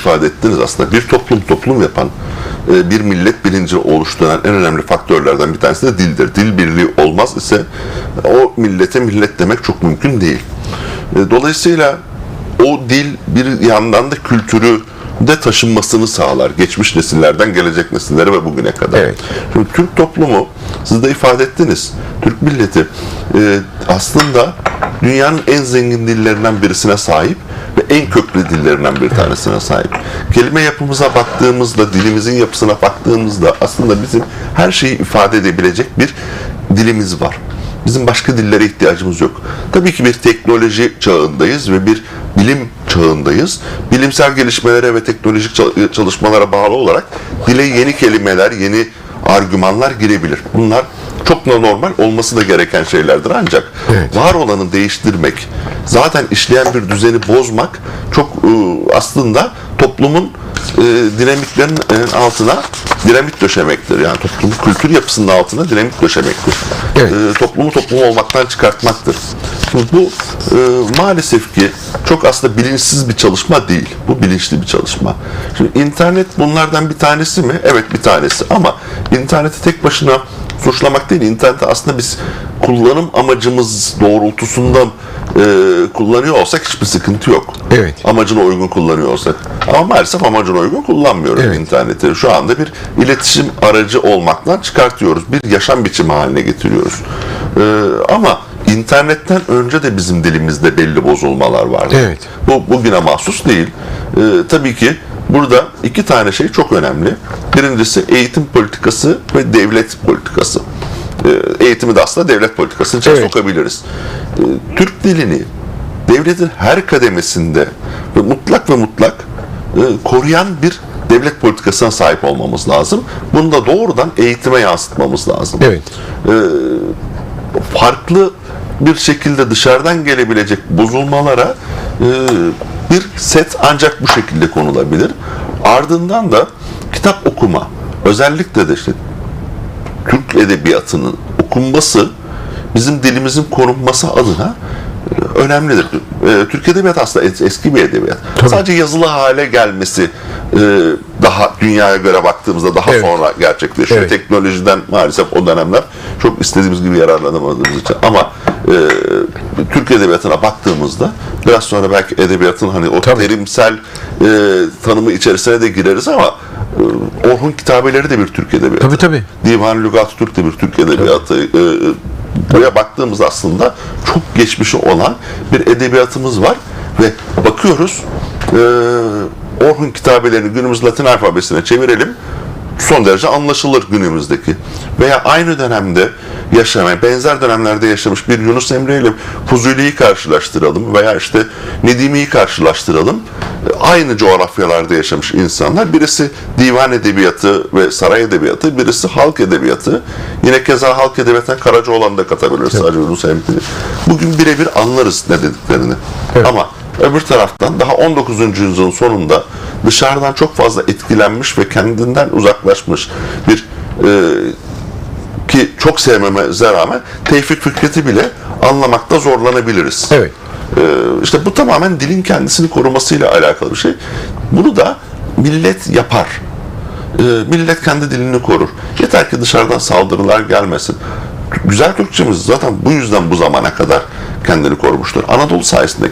ifade ettiniz aslında bir toplum toplum yapan e, bir millet bilinci oluşturan en önemli faktörlerden bir tanesi de dildir. Dil birliği olmaz ise o millete millet demek çok mümkün değil. E, Dolayısıyla o dil bir yandan da kültürü de taşınmasını sağlar. Geçmiş nesillerden gelecek nesillere ve bugüne kadar. Evet. Şimdi Türk toplumu, siz de ifade ettiniz, Türk milleti e, aslında dünyanın en zengin dillerinden birisine sahip ve en köklü dillerinden bir tanesine sahip. Kelime yapımıza baktığımızda, dilimizin yapısına baktığımızda aslında bizim her şeyi ifade edebilecek bir dilimiz var. Bizim başka dillere ihtiyacımız yok. Tabii ki bir teknoloji çağındayız ve bir bilim çağındayız. Bilimsel gelişmelere ve teknolojik çal- çalışmalara bağlı olarak dile yeni kelimeler, yeni argümanlar girebilir. Bunlar çok da normal olması da gereken şeylerdir ancak Evet. var olanı değiştirmek, zaten işleyen bir düzeni bozmak çok e, aslında toplumun e, dinamiklerin e, altına dinamik döşemektir. Yani toplumun kültür yapısının altına dinamik döşemektir. Evet. E, toplumu toplum olmaktan çıkartmaktır. Şimdi bu e, maalesef ki çok aslında bilinçsiz bir çalışma değil. Bu bilinçli bir çalışma. Şimdi internet bunlardan bir tanesi mi? Evet bir tanesi ama interneti tek başına suçlamak değil. İnterneti aslında biz kullanım amacımız doğrultusunda e, kullanıyor olsak hiçbir sıkıntı yok. Evet. Amacına uygun kullanıyor olsak. Ama maalesef amacına uygun kullanmıyoruz Evet. interneti. Şu anda bir iletişim aracı olmaktan çıkartıyoruz. Bir yaşam biçimi haline getiriyoruz. E, ama internetten önce de bizim dilimizde belli bozulmalar vardı. Evet. Bu bugüne mahsus değil. E, tabii ki burada iki tane şey çok önemli. Birincisi eğitim politikası ve devlet politikası. E, eğitimi de aslında devlet politikasının içine Evet. sokabiliriz. E, Türk dilini devletin her kademesinde ve mutlak ve mutlak e, koruyan bir devlet politikasına sahip olmamız lazım. Bunu da doğrudan eğitime yansıtmamız lazım Evet. farklı bir şekilde dışarıdan gelebilecek bozulmalara e, bir set ancak bu şekilde konulabilir. Ardından da kitap okuma, özellikle de işte Türk edebiyatının okunması bizim dilimizin korunması adına e, önemlidir. E, Türk edebiyatı aslında es- eski bir edebiyat. Tabii. Sadece yazılı hale gelmesi e, daha dünyaya göre baktığımızda daha Evet. sonra gerçekleşiyor. Evet. Teknolojiden maalesef o dönemler çok istediğimiz gibi yararlanamadığımız için. Ama e, Türk edebiyatına baktığımızda biraz sonra belki edebiyatın hani o Tabii. terimsel e, tanımı içerisine de gireriz ama e, Orhun kitabeleri de bir Türk edebiyatı. Tabii tabii. Divan Lügat Türk de bir Türk edebiyatı. Ee, buraya baktığımızda aslında çok geçmişi olan bir edebiyatımız var ve bakıyoruz e, Orhun kitabelerini günümüz Latin alfabesine çevirelim son derece anlaşılır günümüzdeki. Veya aynı dönemde yaşayan, benzer dönemlerde yaşamış bir Yunus Emre ile Fuzuli'yi karşılaştıralım veya işte Nedimi'yi karşılaştıralım. Aynı coğrafyalarda yaşamış insanlar. Birisi divan edebiyatı ve saray edebiyatı, birisi halk edebiyatı. Yine keza halk edebiyatından Karacaoğlan'ı da katabiliriz sadece Yunus Emre'yi. Bugün birebir anlarız ne dediklerini. Evet. Ama öbür taraftan daha 19. yüzyılın sonunda dışarıdan çok fazla etkilenmiş ve kendinden uzaklaşmış bir e, ki çok sevmemize rağmen Tevfik Fikret'i bile anlamakta zorlanabiliriz. Evet. E, işte bu tamamen dilin kendisini korumasıyla alakalı bir şey. Bunu da millet yapar. E, millet kendi dilini korur. Yeter ki dışarıdan saldırılar gelmesin. Güzel Türkçemiz zaten bu yüzden bu zamana kadar kendini korumuştur. Anadolu sayesinde